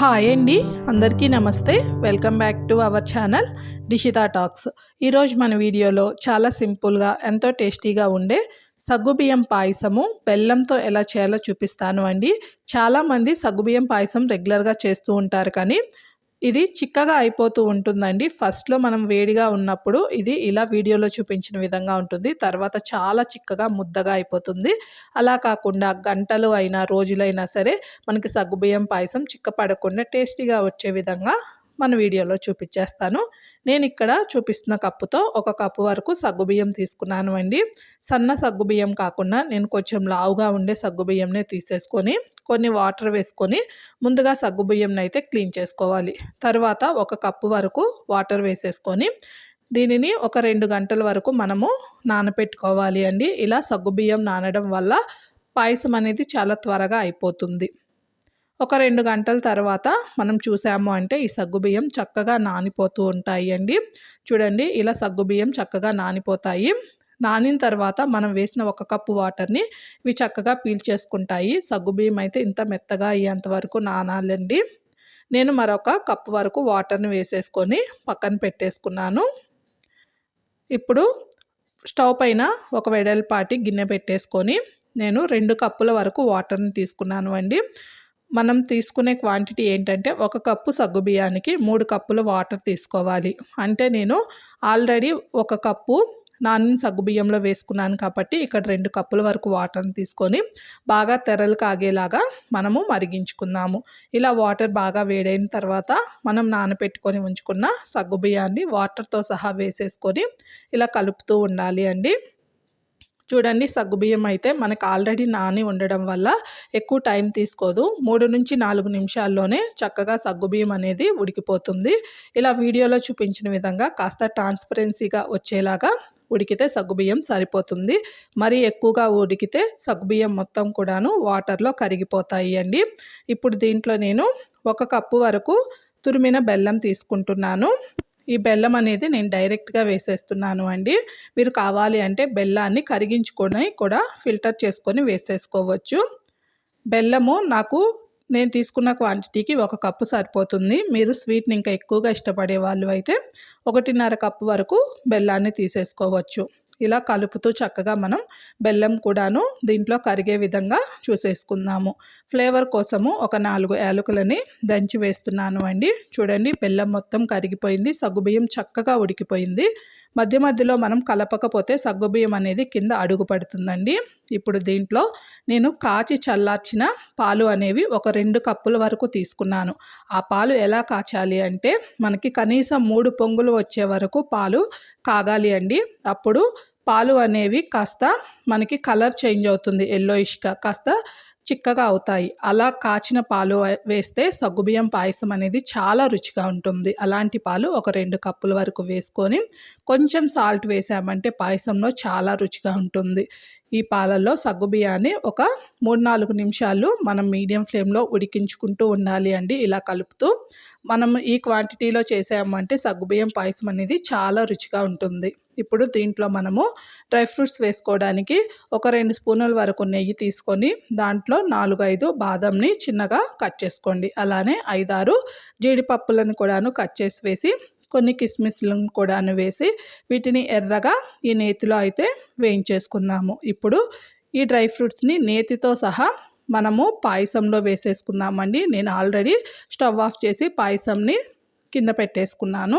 Hi అండి. అందరికీ నమస్తే. Welcome back to our channel Dishita talks. ఈరోజు మన వీడియోలో చాలా సింపుల్గా ఎంతో టేస్టీగా ఉండే సగ్గుబియ్యం పాయసము బెల్లంతో ఎలా చేయాలో చూపిస్తాను అండి. చాలామంది సగ్గుబియ్యం పాయసం రెగ్యులర్గా చేస్తూ ఉంటారు కానీ ఇది చిక్కగా అయిపోతూ ఉంటుందండి. ఫస్ట్లో మనం వేడిగా ఉన్నప్పుడు ఇది ఇలా వీడియోలో చూపించిన విధంగా ఉంటుంది. తర్వాత చాలా చిక్కగా ముద్దగా అయిపోతుంది. అలా కాకుండా గంటలు అయినా రోజులైనా సరే మనకి సగ్గుబియ్యం పాయసం చిక్కపడకుండా టేస్టీగా వచ్చే విధంగా మన వీడియోలో చూపించేస్తాను. నేను ఇక్కడ చూపిస్తున్న కప్పుతో ఒక కప్పు వరకు సగ్గుబియ్యం తీసుకున్నాను అండి. సన్న సగ్గుబియ్యం కాకుండా నేను కొంచెం లావుగా ఉండే సగ్గుబియ్యంనే తీసేసుకొని కొన్ని వాటర్ వేసుకొని ముందుగా సగ్గుబియ్యంని అయితే క్లీన్ చేసుకోవాలి. తర్వాత ఒక కప్పు వరకు వాటర్ వేసేసుకొని దీనిని ఒక రెండు గంటల వరకు మనము నానపెట్టుకోవాలి అండి. ఇలా సగ్గుబియ్యం నానడం వల్ల పాయసం అనేది చాలా త్వరగా అయిపోతుంది. ఒక రెండు గంటల తర్వాత మనం చూసాము అంటే ఈ సగ్గుబియ్యం చక్కగా నానిపోతూ ఉంటాయి అండి. చూడండి ఇలా సగ్గుబియ్యం చక్కగా నానిపోతాయి. నానిన తర్వాత మనం వేసిన ఒక కప్పు వాటర్ని ఇవి చక్కగా పీల్చేసుకుంటాయి సగ్గుబియ్యం అయితే ఇంత మెత్తగా అయ్యేంత వరకు నానాలండి. నేను మరొక కప్పు వరకు వాటర్ని వేసేసుకొని పక్కన పెట్టేసుకున్నాను. ఇప్పుడు స్టవ్ పైన ఒక వెడల్పాటి గిన్నె పెట్టేసుకొని నేను రెండు కప్పుల వరకు వాటర్ని తీసుకున్నాను అండి. మనం తీసుకునే క్వాంటిటీ ఏంటంటే ఒక కప్పు సగ్గుబియ్యానికి మూడు కప్పులు వాటర్ తీసుకోవాలి. అంటే నేను ఆల్రెడీ ఒక కప్పు నానిన సగ్గుబియ్యంలో వేసుకున్నాను కాబట్టి ఇక్కడ రెండు కప్పుల వరకు వాటర్ని తీసుకొని బాగా తెరలు కాగేలాగా మనము మరిగించుకుందాము. ఇలా వాటర్ బాగా వేడైన తర్వాత మనం నానబెట్టుకొని ఉంచుకున్న సగ్గుబియ్యాన్ని వాటర్తో సహా వేసేసుకొని ఇలా కలుపుతూ ఉండాలి అండి. చూడండి సగ్గుబియ్యం అయితే మనకు ఆల్రెడీ నాని ఉండడం వల్ల ఎక్కువ టైం తీసుకోదు. మూడు నుంచి నాలుగు నిమిషాల్లోనే చక్కగా సగ్గుబియ్యం అనేది ఉడికిపోతుంది. ఇలా వీడియోలో చూపించిన విధంగా కాస్త ట్రాన్స్పరెన్సీగా వచ్చేలాగా ఉడికితే సగ్గుబియ్యం సరిపోతుంది. మరి ఎక్కువగా ఉడికితే సగ్గుబియ్యం మొత్తం కూడాను వాటర్లో కరిగిపోతాయి అండి. ఇప్పుడు దీంట్లో నేను ఒక కప్పు వరకు తురిమిన బెల్లం తీసుకుంటున్నాను. ఈ బెల్లం అనేది నేను డైరెక్ట్గా వేసేస్తున్నాను అండి. మీరు కావాలి అంటే బెల్లాన్ని కరిగించుకొని కూడా ఫిల్టర్ చేసుకొని వేసేసుకోవచ్చు. బెల్లము నాకు నేను తీసుకున్న క్వాంటిటీకి ఒక కప్పు సరిపోతుంది. మీరు స్వీట్ని ఇంకా ఎక్కువగా ఇష్టపడే వాళ్ళు అయితే ఒకటిన్నర కప్పు వరకు బెల్లాన్ని తీసేసుకోవచ్చు. ఇలా కలుపుతూ చక్కగా మనం బెల్లం కూడాను దీంట్లో కరిగే విధంగా చూసేసుకుందాము. ఫ్లేవర్ కోసము ఒక నాలుగు యాలకులని దంచి వేస్తున్నాను అండి. చూడండి బెల్లం మొత్తం కరిగిపోయింది సగ్గుబియ్యం చక్కగా ఉడికిపోయింది. మధ్య మధ్యలో మనం కలపకపోతే సగ్గుబియ్యం అనేది కింద అడుగు పడుతుందండి. ఇప్పుడు దీంట్లో నేను కాచి చల్లార్చిన పాలు అనేవి ఒక రెండు కప్పుల వరకు తీసుకున్నాను. ఆ పాలు ఎలా కాచాలి అంటే మనకి కనీసం మూడు పొంగులు వచ్చే వరకు పాలు కాగాలి అండి. అప్పుడు పాలు అనేవి కాస్త మనకి కలర్ చేంజ్ అవుతుంది ఎల్లోయిష్గా కాస్త చిక్కగా అవుతాయి. అలా కాచిన పాలు వేస్తే సగ్గుబియ్యం పాయసం అనేది చాలా రుచిగా ఉంటుంది. అలాంటి పాలు ఒక రెండు కప్పుల వరకు వేసుకొని కొంచెం సాల్ట్ వేసామంటే పాయసంలో చాలా రుచిగా ఉంటుంది. ఈ పాలల్లో సగ్గుబియ్యాన్ని ఒక మూడు నాలుగు నిమిషాలు మనం మీడియం ఫ్లేమ్లో ఉడికించుకుంటూ ఉండాలి అండి. ఇలా కలుపుతూ మనం ఈ క్వాంటిటీలో చేసామంటే సగ్గుబియ్యం పాయసం అనేది చాలా రుచిగా ఉంటుంది. ఇప్పుడు దీంట్లో మనము డ్రై ఫ్రూట్స్ వేసుకోవడానికి ఒక రెండు స్పూనుల వరకు నెయ్యి తీసుకొని దాంట్లో నాలుగు ఐదు బాదంని చిన్నగా కట్ చేసుకోండి. అలానే ఐదారు జీడిపప్పులను కూడాను కట్ చేసి వేసి కొన్ని కిస్మిస్లను కూడాను వేసి వీటిని ఎర్రగా ఈ నేతిలో అయితే వేయించేసుకుందాము. ఇప్పుడు ఈ డ్రై ఫ్రూట్స్ని నేతితో సహా మనము పాయసంలో వేసేసుకుందామండి. నేను ఆల్రెడీ స్టవ్ ఆఫ్ చేసి పాయసంని కింద పెట్టేసుకున్నాను.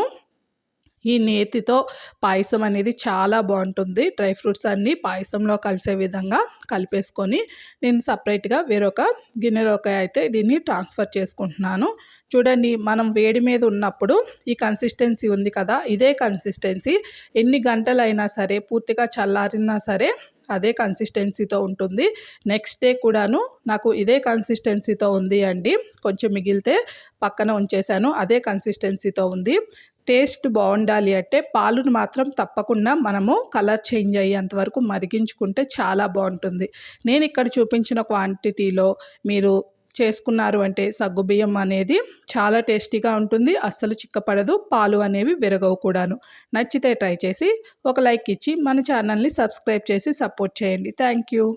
ఈ నేతితో పాయసం అనేది చాలా బాగుంటుంది. డ్రై ఫ్రూట్స్ అన్నీ పాయసంలో కలిసే విధంగా కలిపేసుకొని నేను సపరేట్గా వేరొక గిన్నెలోకి అయితే దీన్ని ట్రాన్స్ఫర్ చేసుకుంటున్నాను. చూడండి మనం వేడి మీద ఉన్నప్పుడు ఈ కన్సిస్టెన్సీ ఉంది కదా ఇదే కన్సిస్టెన్సీ. ఎన్ని గంటలైనా సరే పూర్తిగా చల్లారినా సరే అదే కన్సిస్టెన్సీతో ఉంటుంది. నెక్స్ట్ డే కూడాను నాకు ఇదే కన్సిస్టెన్సీతో ఉంది అండి. కొంచెం మిగిలితే పక్కన ఉంచేసాను అదే కన్సిస్టెన్సీతో ఉంది. టేస్ట్ బాగుండాలి అంటే పాలును మాత్రం తప్పకుండా మనము కలర్ చేంజ్ అయ్యేంత వరకు మరిగించుకుంటే చాలా బాగుంటుంది. నేను ఇక్కడ చూపించిన క్వాంటిటీలో మీరు చేసుకున్నారు అంటే సగ్గుబియ్యం అనేది చాలా టేస్టీగా ఉంటుంది. అస్సలు చిక్కపడదు. పాలు అనేవి విరగవు కూడాను. నచ్చితే ట్రై చేసి ఒక లైక్ ఇచ్చి మన ఛానల్ని సబ్స్క్రైబ్ చేసి సపోర్ట్ చేయండి. Thank you.